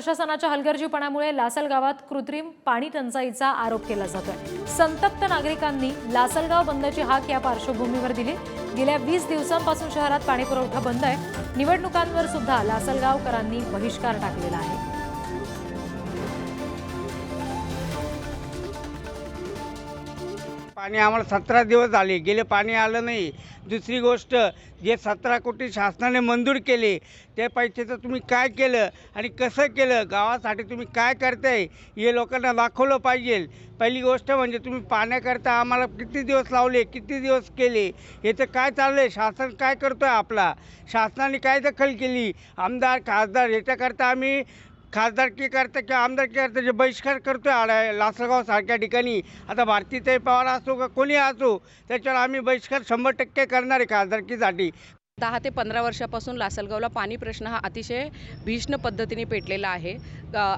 प्रशासनाच्या हलगर्जीपणामुळे लासलगावात कृत्रिम पाणी टंचाईचा आरोप केला जातोय. संतप्त नागरिकांनी लासलगाव बंदची हाक या पार्श्वभूमीवर दिली. गेल्या वीस दिवसांपासून शहरात पाणीपुरवठा बंद आहे. निवडणुकांवर सुद्धा लासलगावकरांनी बहिष्कार टाकलेला आहे. पाणी आम्हाला सतरा दिवस झाले. गेले पाणी आलं नाही. दुसरी गोष्ट जे सतरा कोटी शासनाने मंजूर केले ते पैशाचं तुम्ही काय केलं आणि कसं केलं गावासाठी तुम्ही काय करताय हे लोकांना दाखवलं पाहिजे. पहिली गोष्ट म्हणजे तुम्ही पाण्याकरता आम्हाला किती दिवस लावले किती दिवस केले याचं काय चाललं आहे शासन काय करतो आहे आपला? शासनाने काय दखल केली? आमदार खासदार याच्याकरता आम्ही खासदारकी करता किंवा आमदारकी करता जे बहिष्कार करतोय आहे लासलगाव सारख्या ठिकाणी. आता भारतीय पवार असो का कोणी असो त्याच्यावर आम्ही बहिष्कार शंभर टक्के करणार आहे खासदारकीसाठी. दहा ते पंधरा वर्षापासून लासलगावला पाणी प्रश्न हा अतिशय भीष्ण पद्धतीने पेटलेला आहे.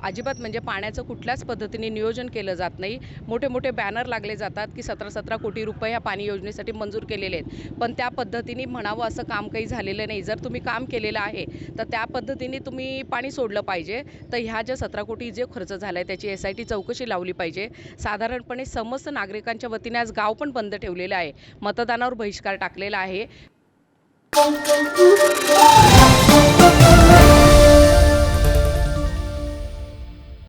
अजिबात म्हणजे पाण्याचं कुठल्याच पद्धतीने नियोजन केलं जात नाही. मोठे मोठे बॅनर लागले जातात की सतरा सतरा कोटी रुपये ह्या पाणी योजनेसाठी मंजूर केलेले आहेत. पण त्या पद्धतीने म्हणावं असं काम काही झालेलं नाही. जर तुम्ही काम केलेलं आहे तर त्या पद्धतीने तुम्ही पाणी सोडलं पाहिजे. तर ह्या ज्या सतरा कोटी जे खर्च झाला आहे त्याची एस आय टी चौकशी लावली पाहिजे. साधारणपणे समस्त नागरिकांच्या वतीने आज गाव पण बंद ठेवलेलं आहे. मतदानावर बहिष्कार टाकलेला आहे. Música